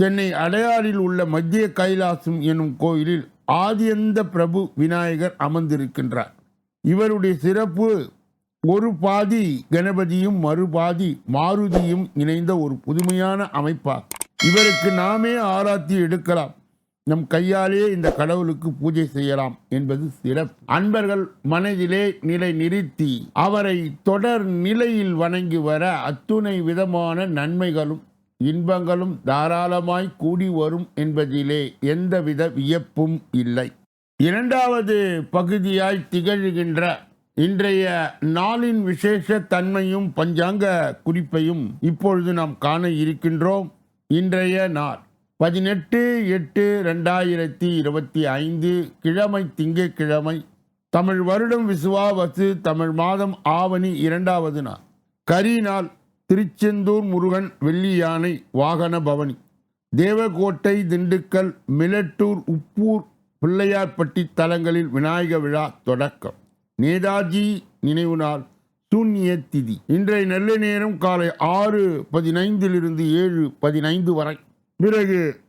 சென்னை அடையாறில் உள்ள மத்திய கைலாசம் எனும் கோயிலில் ஆதியந்த பிரபு விநாயகர் அமர்ந்திருக்கின்றார். இவருடைய சிறப்பு ஒரு பாதி கணபதியும் மறுபாதி மாருதியும் இணைந்த ஒரு புதுமையான அமைப்பா இவருக்கு நாமே ஆராத்தி எடுக்கலாம். நம் கையாலே இந்த கடவுளுக்கு பூஜை செய்யலாம் என்பது சிறப்பு. அன்பர்கள் மனதிலே நிலை நிறுத்தி அவரை தொடர் நிலையில் வணங்கி வர அத்துணை விதமான நன்மைகளும் இன்பங்களும் தாராளமாய் கூடி வரும் என்பதிலே எந்தவித வியப்பும் இல்லை. இரண்டாவது பகுதியாய் திகழ்கின்ற இன்றைய நாளின் விசேஷ தன்மையும் பஞ்சாங்க குறிப்பையும் இப்பொழுது நாம் காண இருக்கின்றோம். இன்றைய நாள் பதினெட்டு எட்டு ரெண்டாயிரத்தி இருபத்தி ஐந்து கிழமை திங்கட்கிழமை தமிழ் வருடம் விசுவாவசு தமிழ் மாதம் ஆவணி இரண்டாவது நாள். கரி நாள் திருச்செந்தூர் முருகன் வெள்ளி யானை வாகன பவனி. தேவகோட்டை திண்டுக்கல் மிலட்டூர் உப்பூர் பிள்ளையார்பட்டி தலங்களில் விநாயக விழா தொடக்கம். நேதாஜி நினைவு நாள் சூன்ய திதி. இன்றைய நல்ல நேரம் காலை ஆறு பதினைந்திலிருந்து ஏழு பதினைந்து வரை. பிறகு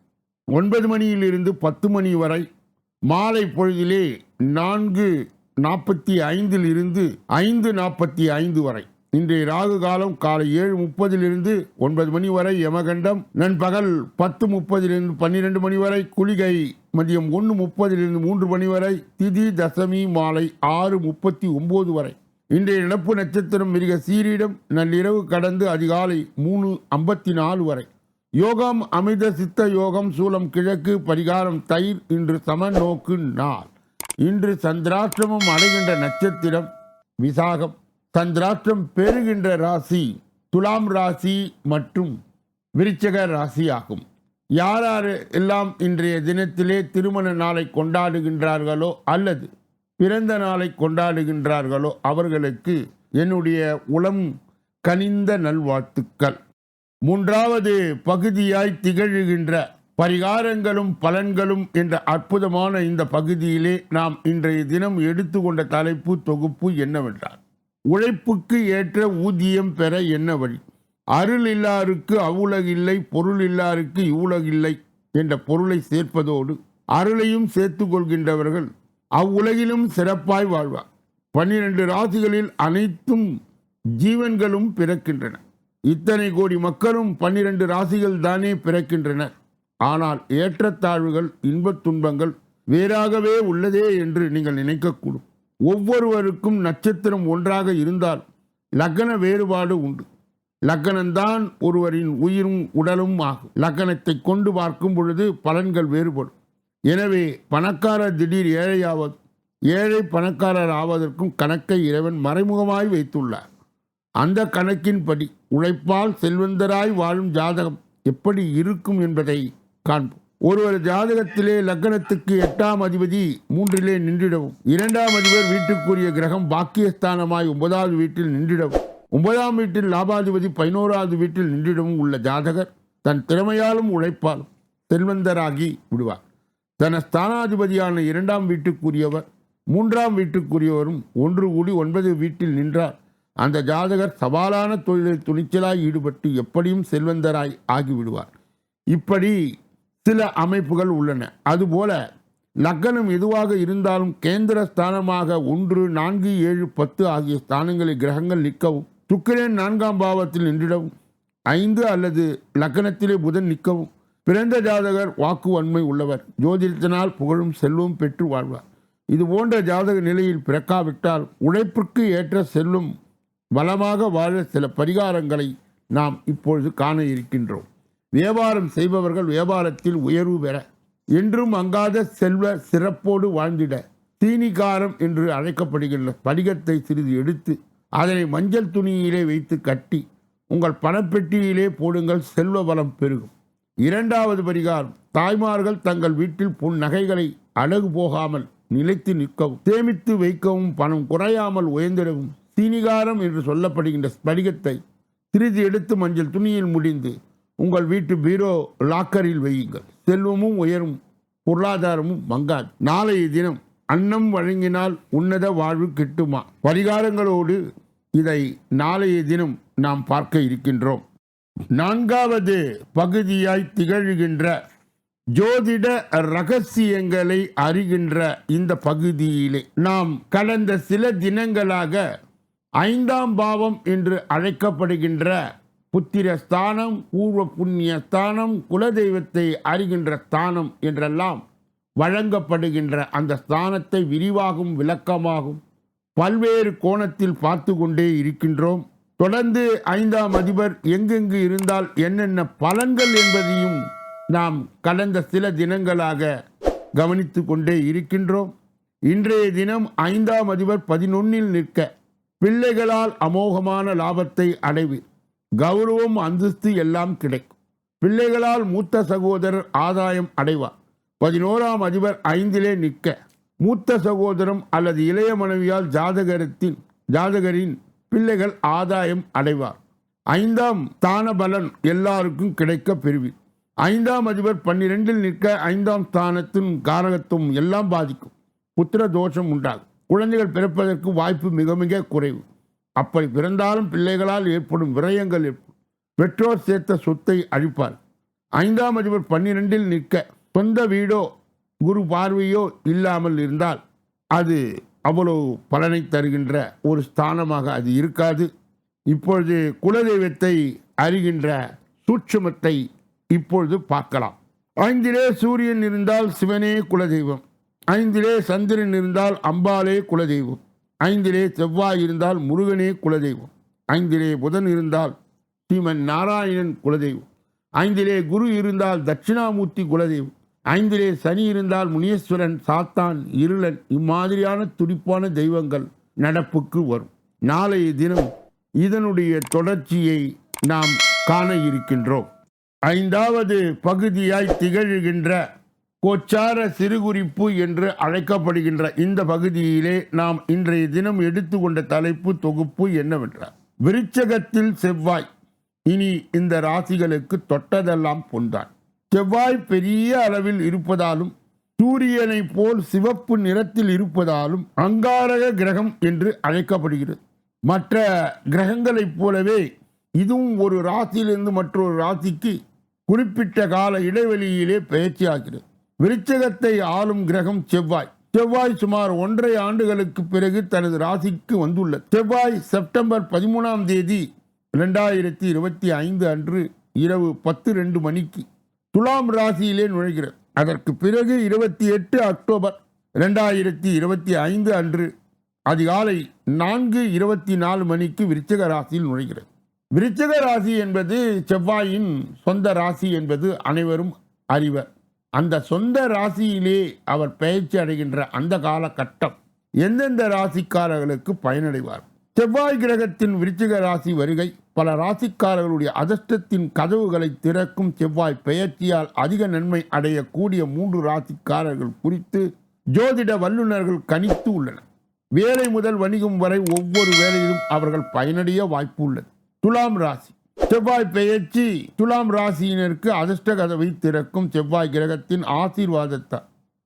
ஒன்பது மணியிலிருந்து பத்து மணி வரை. மாலை பொழுதிலே நான்கு நாற்பத்தி ஐந்தில் இருந்து ஐந்து நாற்பத்தி ஐந்து வரை. இன்றைய ராகு காலம் காலை ஏழு முப்பதிலிருந்து ஒன்பது மணி வரை யமகண்டம் நண்பகல் பத்து முப்பதிலிருந்து பன்னிரெண்டு மணி வரை குளிகை மதியம் ஒன்று முப்பதிலிருந்து மூன்று மணி வரை திதி தசமி மாலை ஆறு முப்பத்தி ஒம்பது வரை. இன்றைய நடப்பு நட்சத்திரம் மிக சீரிடம் நள்ளிரவு கடந்து அதிகாலை மூணு ஐம்பத்தி நாலு வரை. யோகம் அமிர்த சித்த யோகம் சூலம் கிழக்கு பரிகாரம் தயிர் இன்று சமநோக்கு நாள். இன்று சந்திராஷ்டிரமம் அடைகின்ற நட்சத்திரம் விசாகம். சந்திராஷ்டிரம் பெறுகின்ற ராசி துலாம் ராசி மற்றும் விருச்சக ராசி ஆகும் யார் யார் எல்லாம் இன்றைய தினத்திலே திருமண நாளை கொண்டாடுகின்றார்களோ அல்லது பிறந்த நாளை கொண்டாடுகின்றார்களோ அவர்களுக்கு என்னுடைய உளம் கனிந்த நல்வாழ்த்துக்கள். மூன்றாவது பகுதியாய் திகழ்கின்ற பரிகாரங்களும் பலன்களும் என்ற அற்புதமான இந்த பகுதியிலே நாம் இன்றைய தினம் எடுத்துக்கொண்ட தலைப்பு தொகுப்பு என்னவென்றால் உழைப்புக்கு ஏற்ற ஊதியம் பெற என்ன வழி? அருள் இல்லாருக்கு அவ்வுலகில்லை பொருள் இல்லாருக்கு இவ்வுலகில்லை என்ற பொருளை சேர்ப்பதோடு அருளையும் சேர்த்து கொள்கின்றவர்கள் அவ்வுலகிலும் சிறப்பாய் வாழ்வார். பன்னிரண்டு ராசிகளில் அனைத்தும் ஜீவன்களும் பிறக்கின்றன. இத்தனை கோடி மக்களும் பன்னிரண்டு ராசிகள் தானே பிறக்கின்றனர் ஆனால் ஏற்றத்தாழ்வுகள் இன்பத் துன்பங்கள் வேறாகவே உள்ளதே என்று நீங்கள் நினைக்கக்கூடும். ஒவ்வொருவருக்கும் நட்சத்திரம் ஒன்றாக இருந்தால் லக்ன வேறுபாடு உண்டு. லக்னம்தான் ஒருவரின் உயிரும் உடலும் ஆகும். லக்னத்தை கொண்டு பார்க்கும் பொழுது பலன்கள் வேறுபடும். எனவே பணக்காரர் திடீர் ஏழையாவது ஏழை பணக்காரர் ஆவதற்கும் கணக்கை இறைவன் மறைமுகமாய் வைத்துள்ளார். அந்த கணக்கின்படி உழைப்பால் செல்வந்தராய் வாழும் ஜாதகம் எப்படி இருக்கும் என்பதை காண்போம். ஒருவர் ஜாதகத்திலே லக்னத்துக்கு எட்டாம் அதிபதி மூன்றிலே நின்றிடவும். இரண்டாம் அதிபர் வீட்டுக்குரிய கிரகம் பாக்கியஸ்தானமாய் ஒன்பதாவது வீட்டில் நின்றிடவும். ஒன்பதாம் வீட்டில் லாபாதிபதி பதினோராவது வீட்டில் நின்றிடவும் உள்ள ஜாதகர் தன் திறமையாலும் உழைப்பாலும் செல்வந்தராகி விடுவார். தன ஸ்தானாதிபதியான இரண்டாம் வீட்டுக்குரியவர் மூன்றாம் வீட்டுக்குரியவரும் ஒன்று கூடி ஒன்பது வீட்டில் நின்றார். அந்த ஜாதகர் சவாலான தொழிலில் துணிச்சலாய் ஈடுபட்டு எப்படியும் செல்வந்தராய் ஆகிவிடுவார். இப்படி சில அமைப்புகள் உள்ளன. அதுபோல லக்னம் எதுவாக இருந்தாலும் கேந்திர ஸ்தானமாக ஒன்று நான்கு ஏழு பத்து ஆகிய ஸ்தானங்களில் கிரகங்கள் நிற்கவும் சுக்கிரன் நான்காம் பாவத்தில் நின்றிடவும் ஐந்து அல்லது லக்னத்திலே புதன் நிற்கவும் பிறந்த ஜாதகர் வாக்கு வன்மை உள்ளவர் ஜோதிடத்தினால் புகழும் செல்வம் பெற்று வாழ்வார். இது போன்ற ஜாதக நிலையில் பிறக்காவிட்டால் உழைப்பிற்கு ஏற்ற செல்லும் பலமாக வாழ சில பரிகாரங்களை நாம் இப்பொழுது காண இருக்கின்றோம். வியாபாரம் செய்பவர்கள் வியாபாரத்தில் உயர்வு பெற என்றும் அங்காத செல்வ சிறப்போடு வாழ்ந்திட தீனிகாரம் என்று அழைக்கப்படுகின்ற படிகத்தை சிறிது எடுத்து அதனை மஞ்சள் துணியிலே வைத்து கட்டி உங்கள் பணப்பெட்டியிலே போடுங்கள் செல்வ வளம் பெருகும். இரண்டாவது பரிகாரம் தாய்மார்கள் தங்கள் வீட்டில் பொன் நகைகளை அழகு போகாமல் நிலைத்து நிற்கவும் சேமித்து வைக்கவும் பணம் குறையாமல் உயர்ந்திடவும் சீனிகாரம் என்று சொல்லப்படுகின்ற ஸ்படிகத்தை சிறிது எடுத்து மஞ்சள் துணியில் முடிந்து உங்கள் வீட்டு பீரோ லாக்கரில் வையுங்கள். செல்வமும் உயரும் பொருளாதாரமும் மங்காது. நாளைய தினம் அன்னம் வழங்கினால் உன்னத வாழ்வு கிட்டுமா? பரிகாரங்களோடு இதை நாளைய தினம் நாம் பார்க்க இருக்கின்றோம். நான்காவது பகுதியாய் திகழ்கின்ற ஜோதிட ரகசியங்களை அறிகின்ற இந்த பகுதியிலே நாம் கடந்த சில தினங்களாக ஐந்தாம் பாவம் என்று அழைக்கப்படுகின்ற புத்திர ஸ்தானம் பூர்வ புண்ணிய ஸ்தானம் குலதெய்வத்தை அறிகின்ற ஸ்தானம் என்றெல்லாம் வழங்கப்படுகின்ற அந்த ஸ்தானத்தை விரிவாகும் விளக்கமாகும். பல்வேறு கோணத்தில் பார்த்து கொண்டே இருக்கின்றோம். தொடர்ந்து ஐந்தாம் அதிபர் எங்கெங்கு இருந்தால் என்னென்ன பலன்கள் என்பதையும் நாம் கடந்த சில தினங்களாக கவனித்து கொண்டே இருக்கின்றோம். இன்றைய தினம் ஐந்தாம் அதிபர் பதினொன்னில் நிற்க பிள்ளைகளால் அமோகமான லாபத்தை அடைவு கௌரவம் அந்தஸ்து எல்லாம் கிடைக்கும். பிள்ளைகளால் மூத்த சகோதரர் ஆதாயம் அடைவார். பதினோராம் அதிபர் ஐந்திலே நிற்க. மூத்த சகோதரம் அல்லது இளைய மனைவியால் ஜாதகரத்தின் ஜாதகரின் பிள்ளைகள் ஆதாயம் அடைவார். ஐந்தாம் ஸ்தான பலன் எல்லாருக்கும் கிடைக்க பெறுவீர். ஐந்தாம் அதிபர் பன்னிரெண்டில் நிற்க ஐந்தாம் ஸ்தானத்தின் காரகத்துவம் எல்லாம் பாதிக்கும். புத்திர தோஷம் உண்டாகும். குழந்தைகள் பிறப்பதற்கு வாய்ப்பு மிக மிக குறைவு. அப்படி பிறந்தாலும் பிள்ளைகளால் ஏற்படும் விரயங்கள் ஏற்படும் பெற்றோர் சேர்த்த சொத்தை அழிப்பார். ஐந்தாம் அதிபர் பன்னிரெண்டில் நிற்க சொந்த வீடோ குரு பார்வையோ இல்லாமல் இருந்தால் அது அவ்வளவு பலனை தருகின்ற ஒரு ஸ்தானமாக அது இருக்காது. இப்பொழுது குலதெய்வத்தை அறிகின்ற சூட்சுமத்தை இப்பொழுது பார்க்கலாம். ஐந்திலே சூரியன் இருந்தால் சிவனே குலதெய்வம். ஐந்திலே சந்திரன் இருந்தால் அம்பாலே குலதெய்வம். ஐந்திலே செவ்வாய் இருந்தால் முருகனே குலதெய்வம். ஐந்திலே புதன் இருந்தால் ஸ்ரீமன் நாராயணன் குலதெய்வம். ஐந்திலே குரு இருந்தால் தட்சிணாமூர்த்தி குலதெய்வம். ஐந்திலே சனி இருந்தால் முனீஸ்வரன் சாத்தான் இருளன் இம்மாதிரியான துடிப்பான தெய்வங்கள் நடப்புக்கு வரும். நாளைய தினம் இதனுடைய தொடர்ச்சியை நாம் காண இருக்கின்றோம். ஐந்தாவது பகுதியாய் திகழ்கின்ற கோச்சார சிறுகுறிப்பு என்று அழைக்கப்படுகின்ற இந்த பகுதியிலே நாம் இன்றைய தினம் எடுத்துக்கொண்ட தலைப்பு தொகுப்பு என்னவென்றால் விருச்சகத்தில் செவ்வாய் இனி இந்த ராசிகளுக்கு தொட்டதெல்லாம் பொன்தான். செவ்வாய் பெரிய அளவில் இருப்பதாலும் சூரியனை போல் சிவப்பு நிறத்தில் இருப்பதாலும் அங்காரக கிரகம் என்று அழைக்கப்படுகிறது. மற்ற கிரகங்களைப் போலவே இதுவும் ஒரு ராசியிலிருந்து மற்றொரு ராசிக்கு குறிப்பிட்ட கால இடைவெளியிலே பயிற்சியாகிறது விருச்சகத்தை ஆளும் கிரகம் செவ்வாய். செவ்வாய் சுமார் ஒன்றரை ஆண்டுகளுக்கு பிறகு தனது ராசிக்கு வந்துள்ளது. செவ்வாய் செப்டம்பர் பதிமூணாம் தேதி ரெண்டாயிரத்தி இருபத்தி ஐந்து அன்று இரவு பத்து ரெண்டு மணிக்கு துலாம் ராசியிலே நுழைகிறது. அதற்கு பிறகு இருபத்தி எட்டு அக்டோபர் ரெண்டாயிரத்தி இருபத்தி ஐந்து அன்று அதிகாலை நான்கு இருபத்தி நாலு மணிக்கு விருச்சக ராசியில் நுழைகிறது. விருச்சக ராசி என்பது செவ்வாயின் சொந்த ராசி என்பது அனைவரும் அறிவர். அந்த சொந்த ராசியிலே அவர் பயிற்சி அடைகின்ற அந்த காலகட்டம் எந்தெந்த ராசிக்காரர்களுக்கு பயனடைவார்? செவ்வாய் கிரகத்தின் விருச்சிக ராசி வருகை பல ராசிக்காரர்களுடைய அதிர்ஷ்டத்தின் கதவுகளை திறக்கும் செவ்வாய் பெயர்ச்சியால் அதிக நன்மை அடையக்கூடிய மூன்று ராசிக்காரர்கள் குறித்து ஜோதிட வல்லுநர்கள் கணித்து உள்ளனர். வேலை முதல் வணிகம் வரை ஒவ்வொரு வேலையிலும் அவர்கள் பயனடைய வாய்ப்பு உள்ளது. துலாம் ராசி செவ்வாய் பெயர்ச்சி துலாம் ராசியினருக்கு அதிர்ஷ்ட கதவை திறக்கும் செவ்வாய் கிரகத்தின் ஆசீர்வாதத்தால்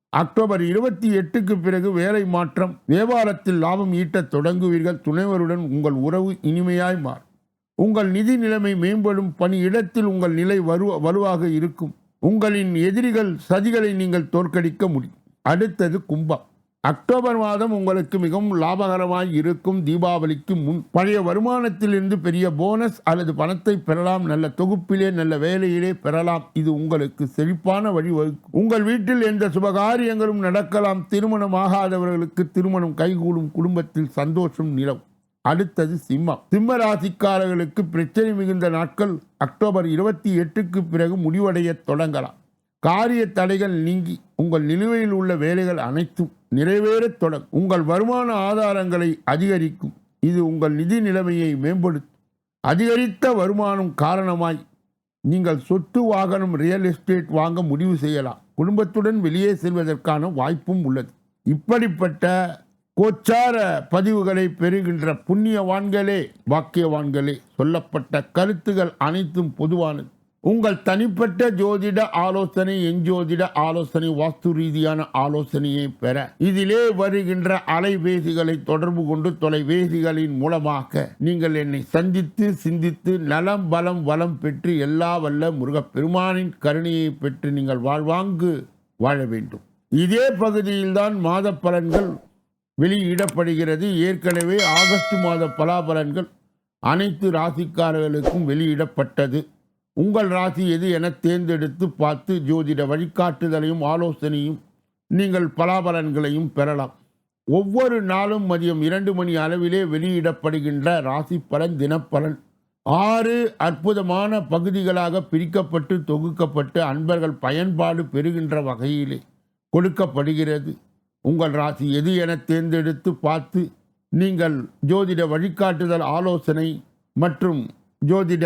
அக்டோபர் இருபத்தி எட்டுக்கு பிறகு வேலை மாற்றம். வியாபாரத்தில் லாபம் ஈட்டத் தொடங்குவீர்கள். துணைவருடன் உங்கள் உறவு இனிமையாய் மாறும். உங்கள் நிதி நிலைமை மேம்படும். பணி இடத்தில் உங்கள் நிலை வரு வலுவாக இருக்கும். உங்களின் எதிரிகள் சதிகளை நீங்கள் தோற்கடிக்க முடியும். அடுத்தது கும்பம். அக்டோபர் மாதம் உங்களுக்கு மிகவும் லாபகரமாய் இருக்கும் தீபாவளிக்கு முன் பழைய வருமானத்திலிருந்து பெரிய போனஸ் அல்லது பணத்தை பெறலாம் நல்ல தொகுப்பிலே நல்ல வேலையிலே பெறலாம். இது உங்களுக்கு செழிப்பான வழிவகுக்கும். உங்கள் வீட்டில் எந்த சுபகாரியங்களும் நடக்கலாம். திருமணம் ஆகாதவர்களுக்கு திருமணம் கைகூடும் குடும்பத்தில் சந்தோஷம் நிலவும். அடுத்தது சிம்மம். சிம்ம ராசிக்காரர்களுக்கு பிரச்சனை மிகுந்த நாட்கள் அக்டோபர் இருபத்தி எட்டுக்கு பிறகு முடிவடைய தொடங்கலாம். காரிய தடைகள் நீங்கி உங்கள் நிலுவையில் உள்ள வேலைகள் அனைத்தும் நிறைவேறத் தொடங்கும் உங்கள் வருமான ஆதாரங்களை அதிகரிக்கும். இது உங்கள் நிதி நிலைமையை மேம்படுத்தும். அதிகரித்த வருமானம் காரணமாய் நீங்கள் சொத்து வாகனம் ரியல் எஸ்டேட் வாங்க முடிவு செய்யலாம். குடும்பத்துடன் வெளியே செல்வதற்கான வாய்ப்பும் உள்ளது. இப்படிப்பட்ட கோச்சார பதிவுகளை பெறுகின்ற புண்ணியவான்களே வாக்கியவான்களே சொல்லப்பட்ட கருத்துகள் அனைத்தும் பொதுவானது. உங்கள் தனிப்பட்ட ஜோதிட ஆலோசனை எஞ்சோதிட ஆலோசனை வாஸ்து ரீதியான ஆலோசனையை பெற இதிலே வருகின்ற அலைபேசிகளை தொடர்பு கொண்டு தொலைபேசிகளின் மூலமாக நீங்கள் என்னை சந்தித்து சிந்தித்து நலம் பலம் வளம் பெற்று எல்லா வல்ல முருகப்பெருமானின் கருணையை பெற்று நீங்கள் வாழ்வாங்கு வாழ வேண்டும். இதே பகுதியில்தான் மாத பலன்கள் வெளியிடப்படுகிறது. ஏற்கனவே ஆகஸ்ட் மாத பலாபலன்கள் அனைத்து ராசிக்காரர்களுக்கும் வெளியிடப்பட்டது. உங்கள் ராசி எது என தேர்ந்தெடுத்து பார்த்து ஜோதிட வழிகாட்டுதலையும் ஆலோசனையும் நீங்கள் பலாபலன்களையும் பெறலாம். ஒவ்வொரு நாளும் மதியம் இரண்டு மணி அளவிலே வெளியிடப்படுகின்ற ராசி பலன் தினப்பலன். ஆறு அற்புதமான பகுதிகளாக பிரிக்கப்பட்டு தொகுக்கப்பட்டு அன்பர்கள் பயன்பாடு பெறுகின்ற வகையிலே கொடுக்கப்படுகிறது. உங்கள் ராசி எது என தேர்ந்தெடுத்து பார்த்து நீங்கள் ஜோதிட வழிகாட்டுதல் ஆலோசனை மற்றும் ஜோதிட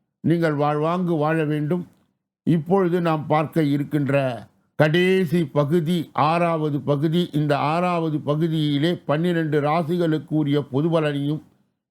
நீங்கள் வாழ்வாங்கு வாழ வேண்டும். இப்பொழுது நாம் பார்க்க இருக்கின்ற கடைசி பகுதி ஆறாவது பகுதி. இந்த ஆறாவது பகுதியிலே பன்னிரண்டு ராசிகளுக்கு உரிய பொது பலனியும்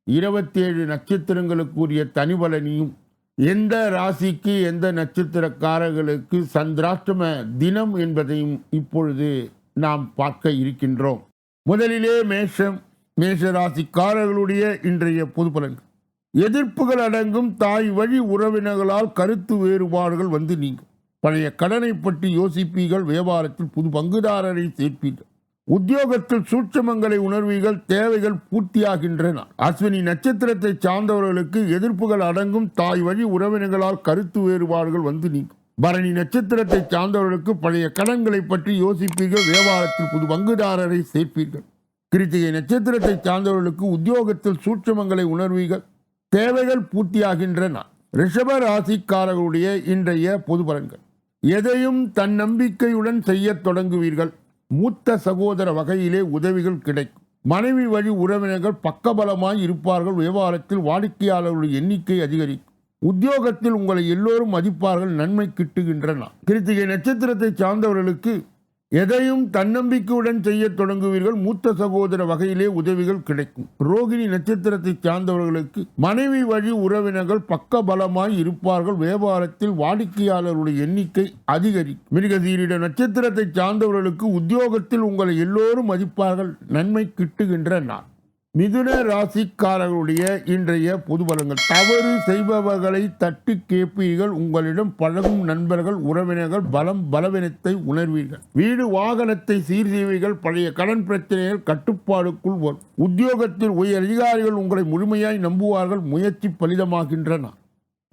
இருபத்தேழு நட்சத்திரங்களுக்குரிய தனி பலனியும் எந்த ராசிக்கு எந்த நட்சத்திரக்காரர்களுக்கு சந்திராஷ்டம தினம் என்பதையும் இப்பொழுது நாம் பார்க்க இருக்கின்றோம். முதலிலே மேஷம் மேஷ ராசிக்காரர்களுடைய இன்றைய பொது பலன்கள் எதிர்ப்புகள் அடங்கும் தாய் வழி உறவினர்களால் கருத்து வேறுபாடுகள் வந்து நீங்கும். பழைய கடனை பற்றி யோசிப்பீர்கள் வியாபாரத்தில் புது பங்குதாரரை சேர்ப்பீர்கள். உத்தியோகத்தில் சூட்சமங்களை உணர்வீர்கள் தேவைகள் பூர்த்தியாகின்றன. அஸ்வினி நட்சத்திரத்தை சார்ந்தவர்களுக்கு எதிர்ப்புகள் அடங்கும் தாய் வழி உறவினர்களால் கருத்து வேறுபாடுகள் வந்து நீங்கும். பரணி நட்சத்திரத்தை சார்ந்தவர்களுக்கு பழைய கடன்களை பற்றி யோசிப்பீர்கள் வியாபாரத்தில் புது பங்குதாரரை சேர்ப்பீர்கள். கிருத்திகை நட்சத்திரத்தை சார்ந்தவர்களுக்கு உத்தியோகத்தில் சூட்சமங்களை உணர்வீர்கள் தேவைகள் பூர்த்தியாகின்றன. ரிஷப ராசிக்காரர்களுடைய இன்றைய பொது பலன்கள். எதையும் தன்னம்பிக்கையுடன் செய்ய தொடங்குவீர்கள். மூத்த சகோதர வகையிலே உதவிகள் கிடைக்கும். மனைவி வழி உறவினர்கள் பக்கபலமாய் இருப்பார்கள். வியாபாரத்தில் வாடிக்கையாளர்களுடைய எண்ணிக்கை அதிகரிக்கும். உத்தியோகத்தில் உங்களை எல்லோரும் மதிப்பார்கள். நன்மை கிட்டுகின்றன. கிருத்திகை நட்சத்திரத்தை சார்ந்தவர்களுக்கு எதையும் தன்னம்பிக்கையுடன் செய்யத் தொடங்குவீர்கள். மூத்த சகோதர வகையிலே உதவிகள் கிடைக்கும். ரோகிணி நட்சத்திரத்தை சார்ந்தவர்களுக்கு மனைவி வழி உறவினர்கள் பக்க பலமாய் இருப்பார்கள். வியாபாரத்தில் வாடிக்கையாளர்களுடைய எண்ணிக்கை அதிகரிக்கும். மிருகசீரிட நட்சத்திரத்தை சார்ந்தவர்களுக்கு உத்தியோகத்தில் உங்களை எல்லோரும் மதிப்பார்கள். நன்மை கிட்டுகின்ற நாள் மிதுன ராசிக்காரர்களுடைய இன்றைய பொது பலங்கள் தவறு செய்பவர்களை தட்டி கேட்பீர்கள். உங்களிடம் பழகும் நண்பர்கள் உறவினர்கள் பலம் பலவீனத்தை உணர்வீர்கள். வீடு வாகனத்தை சீர் செய்வீர்கள் பழைய கடன் பிரச்சனைகள் கட்டுப்பாடுக்குள் வரும். உத்தியோகத்தில் உயர் அதிகாரிகள் உங்களை முழுமையாய் நம்புவார்கள். முயற்சி பலிதமாகின்றன.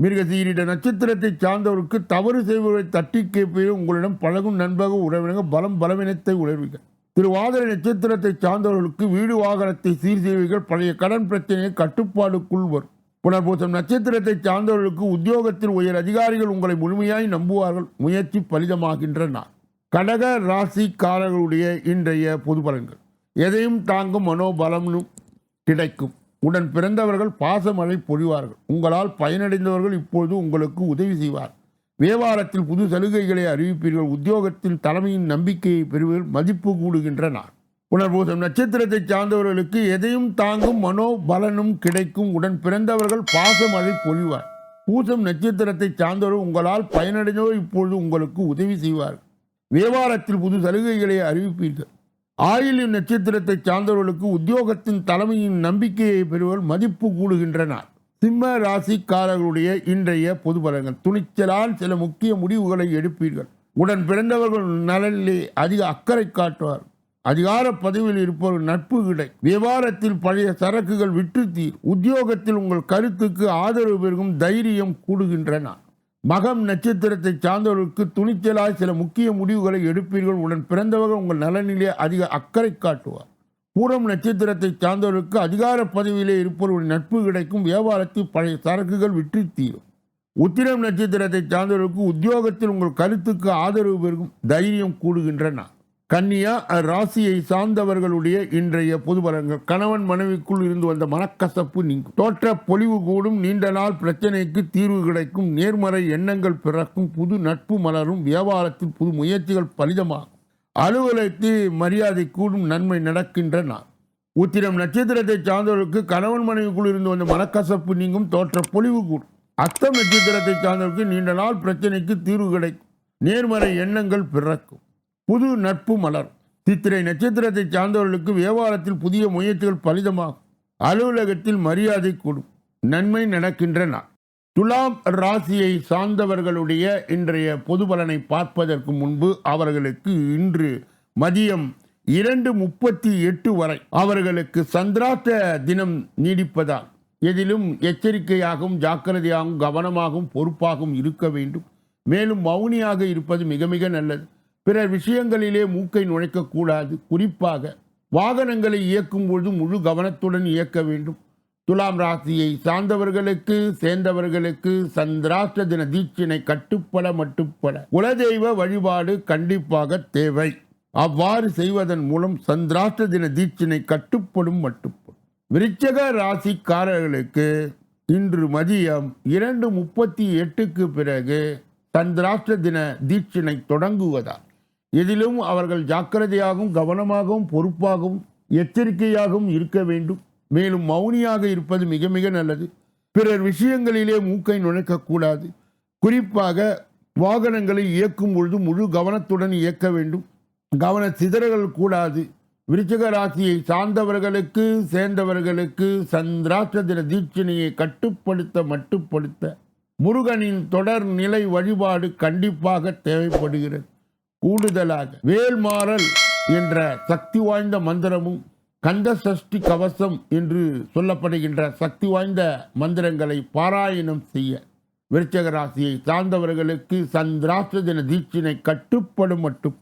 மிருகசீரிட நட்சத்திரத்தை சார்ந்தவருக்கு தவறு செய்பவர்களை தட்டி கேட்பீர்கள். உங்களிடம் பழகும் நண்பர்கள் உறவினர்கள் பலம் பலவீனத்தை உணர்வீர்கள். திருவாதிரை நட்சத்திரத்தை சார்ந்தவர்களுக்கு வீடு வாகனத்தை சீர் செய்வீர்கள் பழைய கடன் பிரச்சனையை கட்டுப்பாடுக்குள் வரும். புனர்பூசம் நட்சத்திரத்தை சார்ந்தவர்களுக்கு உத்தியோகத்தில் உயர் அதிகாரிகள் உங்களை முழுமையாய் நம்புவார்கள் முயற்சி பலிதமாகின்றன. கடக ராசிக்காரர்களுடைய இன்றைய பொது பலன்கள். எதையும் தாங்கும் மனோபலமும் கிடைக்கும். உடன் பிறந்தவர்கள் பாசமழை பொழிவார்கள். உங்களால் பயனடைந்தவர்கள் இப்பொழுது உங்களுக்கு உதவி செய்வார் வியாபாரத்தில் புது சலுகைகளை அறிவிப்பீர்கள். உத்தியோகத்தில் தலைமையின் நம்பிக்கையை பெறுவீர்கள். மதிப்பு கூடுகின்ற நாள் புனர்பூசம் நட்சத்திரத்தை சார்ந்தவர்களுக்கு எதையும் தாங்கும் மனோபலனும் கிடைக்கும். உடன் பிறந்தவர்கள் பாசமழை பொழிவார். பூசம் நட்சத்திரத்தை சார்ந்தவர்கள் உங்களால் பயனடைந்தவர் இப்பொழுது உங்களுக்கு உதவி செய்வார் வியாபாரத்தில் புது சலுகைகளை அறிவிப்பீர்கள். ஆயிலின் நட்சத்திரத்தை சார்ந்தவர்களுக்கு உத்தியோகத்தின் தலைமையின் நம்பிக்கையை பெறுவர் மதிப்பு கூடுகின்றனர் சிம்ம ராசிக்காரர்களுடைய இன்றைய பொது பலன்கள். துணிச்சலால் சில முக்கிய முடிவுகளை எடுப்பீர்கள். உடன் பிறந்தவர்கள் நலனிலே அதிக அக்கறை காட்டுவார். அதிகார பதவியில் இருப்பவர் நட்பு கிடை. வியாபாரத்தில் பழைய சரக்குகள் விற்று தீர். உத்தியோகத்தில் உங்கள் கருத்துக்கு ஆதரவு பெருகும் தைரியம் கூடுகின்றன. மகம் நட்சத்திரத்தை சார்ந்தவர்களுக்கு துணிச்சலாய் சில முக்கிய முடிவுகளை எடுப்பீர்கள். உடன் பிறந்தவர்கள் உங்கள் நலனிலே அதிக அக்கறை காட்டுவார். பூரம் நட்சத்திரத்தை சார்ந்தவர்களுக்கு அதிகார பதவியிலே இருப்பவருடைய நட்பு கிடைக்கும். வியாபாரத்தில் பழைய சரக்குகள் விற்று தீரும். உத்திரம் நட்சத்திரத்தை சார்ந்தவர்களுக்கு உத்தியோகத்தில் உங்கள் கருத்துக்கு ஆதரவு பெருகும். தைரியம் கூடுகின்றன. கன்னியா ராசியை சார்ந்தவர்களுடைய இன்றைய பொது பலன்கள். கணவன் மனைவிக்குள் இருந்து வந்த மனக்கசப்பு நீங்கும். தோற்ற பொலிவு கூடும். நீண்ட நாள் பிரச்சனைக்கு தீர்வு கிடைக்கும். நேர்மறை எண்ணங்கள் பிறக்கும். புது நட்பு மலரும். வியாபாரத்தில் புது முயற்சிகள் பலிதமாகும். அலுவலகத்தில் மரியாதை கூடும் நன்மை நடக்கின்ற நாள் உத்திரம் நட்சத்திரத்தை சார்ந்தவர்களுக்கு கணவன் மனைவிக்குள் இருந்து வந்த மனக்கசப்பு நீங்கும் தோற்ற பொலிவு கூடும். அத்தம் நட்சத்திரத்தை சார்ந்தவர்களுக்கு நீண்ட நாள் பிரச்சனைக்கு தீர்வு கிடைக்கும். நேர்மறை எண்ணங்கள் பிறக்கும். புது நட்பு மலர் சித்திரை நட்சத்திரத்தை சார்ந்தவர்களுக்கு வியாபாரத்தில் புதிய முயற்சிகள் பலிதமாகும். அலுவலகத்தில் மரியாதை கூடும். நன்மை நடக்கின்ற நாள் துலாம் ராசியை சார்ந்தவர்களுடைய இன்றைய பொது பலனை பார்ப்பதற்கு முன்பு அவர்களுக்கு இன்று மதியம் இரண்டு முப்பத்தி எட்டு வரை அவர்களுக்கு சந்திராத்த தினம் நீடிப்பதால் எதிலும் எச்சரிக்கையாகவும் ஜாக்கிரதையாகவும் கவனமாகவும் பொறுப்பாகவும் இருக்க வேண்டும். மேலும் மௌனியாக இருப்பது மிக மிக நல்லது. பிறர் விஷயங்களிலே மூக்கை நுழைக்கக்கூடாது. குறிப்பாக வாகனங்களை இயக்கும் பொழுது முழு கவனத்துடன் இயக்க வேண்டும். துலாம் ராசியை சார்ந்தவர்களுக்கு சேர்ந்தவர்களுக்கு சந்திராஷ்ட தின தீட்சினை கட்டுப்பட மட்டுப்பட. குலதெய்வ வழிபாடு கண்டிப்பாக தேவை. அவ்வாறு செய்வதன் மூலம் சந்திராஷ்ட தின தீட்சினை கட்டுப்படும் மட்டுப்படும் விருச்சக ராசிக்காரர்களுக்கு இன்று மதியம் இரண்டு முப்பத்தி எட்டுக்கு பிறகு சந்திராஷ்ட தின தீட்சினை தொடங்குவதால் எதிலும் அவர்கள் ஜாக்கிரதையாகவும் கவனமாகவும் பொறுப்பாகவும் எச்சரிக்கையாகவும் இருக்க வேண்டும். மேலும் மௌனியாக இருப்பது மிக மிக நல்லது. பிறர் விஷயங்களிலே மூக்கை நுழைக்கக்கூடாது. குறிப்பாக வாகனங்களை இயக்கும் பொழுது முழு கவனத்துடன் இயக்க வேண்டும். கவன சிதறல் கூடாது. விருச்சக ராசியை சார்ந்தவர்களுக்கு சேர்ந்தவர்களுக்கு சந்திராஷ்ட தின தீட்சணையை கட்டுப்படுத்த மட்டுப்படுத்த முருகனின் தொடர் நிலை வழிபாடு கண்டிப்பாக தேவைப்படுகிறது. கூடுதலாக வேல்மாறல் என்ற சக்தி வாய்ந்த மந்திரமும் கந்த சஷ்டி கவசம் என்று சொல்லப்படுகின்ற சக்தி வாய்ந்த மந்திரங்களை பாராயணம் செய்ய விருச்சக ராசியை சார்ந்தவர்களுக்கு சந்திராஷ்ட தின தீட்சினை கட்டுப்படும் மட்டும்.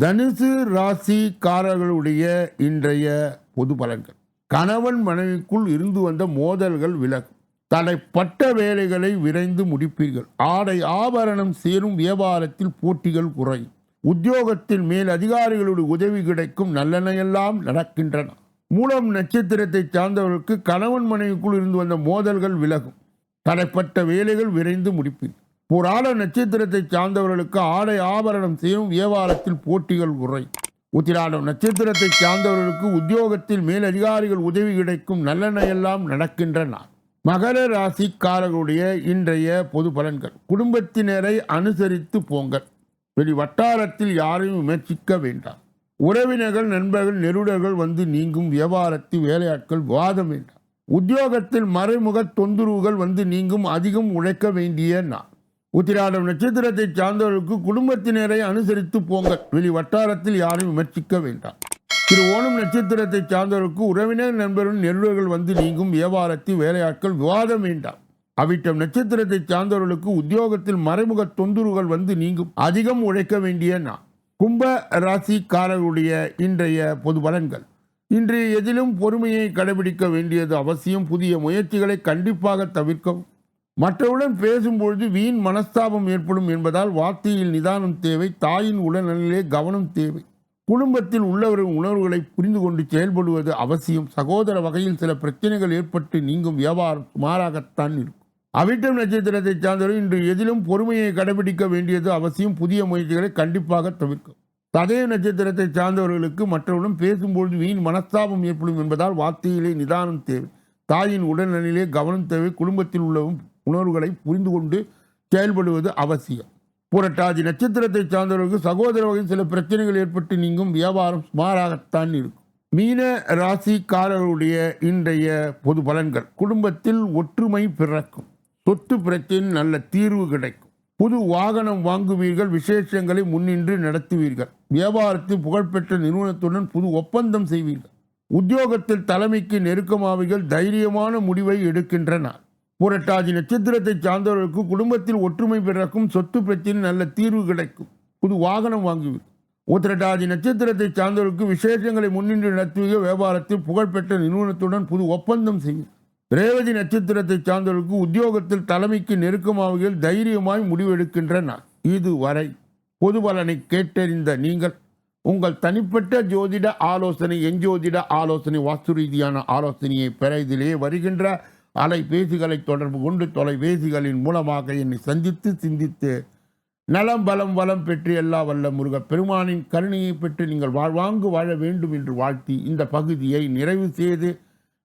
தனுசு ராசிக்காரர்களுடைய இன்றைய பொது பலன்கள். கணவன் மனைவிக்குள் இருந்து வந்த மோதல்கள் விலகும். தடைப்பட்ட வேலைகளை விரைந்து முடிப்பீர்கள். ஆடை ஆபரணம் சேரும் வியாபாரத்தில் போட்டிகள் குறையும். உத்தியோகத்தில் மேல் அதிகாரிகளுடைய உதவி கிடைக்கும் நல்லெண்ணெல்லாம் நடக்கின்றன. மூலம் நட்சத்திரத்தை சார்ந்தவர்களுக்கு கணவன் மனைவிக்குள் இருந்து வந்த மோதல்கள் விலகும். தடைப்பட்ட வேலைகள் விரைந்து முடிப்பீர்கள் புராண நட்சத்திரத்தை சார்ந்தவர்களுக்கு ஆடை ஆபரணம் செய்யும் வியாபாரத்தில் போட்டிகள் உரை உத்திராடம் நட்சத்திரத்தை சார்ந்தவர்களுக்கு உத்தியோகத்தில் மேல் அதிகாரிகள் உதவி கிடைக்கும் நல்லெண்ணெல்லாம் நடக்கின்றன. மகர ராசிக்காரர்களுடைய இன்றைய பொது பலன்கள். குடும்பத்தினரை அனுசரித்து போங்கள். வெளி வட்டாரத்தில் யாரையும் விமர்சிக்க வேண்டாம். உறவினர்கள் நண்பர்கள் நெருடர்கள் வந்து நீங்கும் வியாபாரத்தில் வேலையாட்கள் வாதம் வேண்டாம். உத்தியோகத்தில் மறைமுக தொந்தரவுகள் வந்து நீங்கும் அதிகம் உழைக்க வேண்டிய நான் உத்திராடம் நட்சத்திரத்தை சார்ந்தவர்களுக்கு குடும்பத்தினரை அனுசரித்து போங்கள். வெளி வட்டாரத்தில் யாரையும் விமர்சிக்க வேண்டாம். திரு ஓணம் நட்சத்திரத்தை சார்ந்தவர்களுக்கு உறவினர் நண்பர்கள் நெருடர்கள் வந்து நீங்கும் வியாபாரத்தில் வேலையாட்கள் விவாதம் வேண்டாம். அவிட்டம் நட்சத்திரத்தை சார்ந்தவர்களுக்கு உத்தியோகத்தில் மறைமுக தொந்தரவுகள் வந்து நீங்கும். அதிகம் உழைக்க வேண்டிய நான் கும்ப ராசிக்காரர்களுடைய இன்றைய பொது பலன்கள். இன்றைய எதிலும் பொறுமையை கடைபிடிக்க வேண்டியது அவசியம். புதிய முயற்சிகளை கண்டிப்பாக தவிர்க்கவும். மற்றவுடன் பேசும்பொழுது வீண் மனஸ்தாபம் ஏற்படும் என்பதால் வார்த்தையில் நிதானம் தேவை. தாயின் உடல்நலிலே கவனம் தேவை. குடும்பத்தில் உள்ளவரின் உணர்வுகளை புரிந்து கொண்டு செயல்படுவது அவசியம். சகோதர வகையில் சில பிரச்சனைகள் ஏற்பட்டு நீங்கும். வியாபாரம் சுமாராகத்தான் இருக்கும். அவிட்டம் நட்சத்திரத்தை சார்ந்தவர்கள் இன்று எதிலும் பொறுமையை கடைபிடிக்க வேண்டியது அவசியம். புதிய முயற்சிகளை கண்டிப்பாக தவிர்க்கும். சதய நட்சத்திரத்தை சார்ந்தவர்களுக்கு மற்றவர்களும் பேசும்பொழுது வீண் மனஸ்தாபம் ஏற்படும் என்பதால் வார்த்தையிலே நிதானம் தேவை. தாயின் உடல்நிலையிலே கவனம் தேவை. குடும்பத்தில் உள்ள உணர்வுகளை புரிந்து கொண்டு செயல்படுவது அவசியம். புரட்டாதி நட்சத்திரத்தை சார்ந்தவர்களுக்கு சகோதர வகையில் சில பிரச்சனைகள் ஏற்பட்டு நீங்கும். வியாபாரம் சுமாராகத்தான் இருக்கும். மீன ராசிக்காரர்களுடைய இன்றைய பொது பலன்கள். குடும்பத்தில் ஒற்றுமை பிறக்கும். சொத்து பிரச்சனை நல்ல தீர்வு கிடைக்கும். புது வாகனம் வாங்குவீர்கள் விசேஷங்களை முன்னின்று நடத்துவீர்கள். வியாபாரத்தில் புகழ்பெற்ற நிறுவனத்துடன் புது ஒப்பந்தம் செய்வீர்கள். உத்தியோகத்தில் தலைமைக்கு நெருக்கமாவிகள் தைரியமான முடிவை எடுக்கின்றனர் புரட்டாதி நட்சத்திரத்தை சார்ந்தவர்களுக்கு குடும்பத்தில் ஒற்றுமை பிறக்கும் சொத்து பிரச்சனை நல்ல தீர்வு கிடைக்கும். புது வாகனம் வாங்குவீர்கள். உத்திரட்டாதி நட்சத்திரத்தை சார்ந்தவர்களுக்கு விசேஷங்களை முன்னின்று நடத்துவீர்கள் வியாபாரத்தில் புகழ்பெற்ற நிறுவனத்துடன் புது ஒப்பந்தம் செய்வீர்கள். ரேவதி நட்சத்திரத்தை சார்ந்தவர்களுக்கு உத்தியோகத்தில் தலைமைக்கு நெருக்கமாவீர்கள் தைரியமாய் முடிவெடுக்கின்றனர் இதுவரை பொது பலனை கேட்டறிந்த நீங்கள் உங்கள் தனிப்பட்ட ஜோதிட ஆலோசனை எஞ்சோதிட ஆலோசனை வாஸ்து ரீதியான ஆலோசனையை பெற இதிலேயே வருகின்ற அலைபேசிகளை தொடர்பு கொண்டு தொலைபேசிகளின் மூலமாக என்னை சந்தித்து சிந்தித்து நலம் பலம் வளம் பெற்று எல்லா வல்ல முருக பெருமானின் கருணையை பெற்று நீங்கள் வாழ்வாங்கு வாழ வேண்டும் என்று வாழ்த்தி இந்த பகுதியை நிறைவு செய்து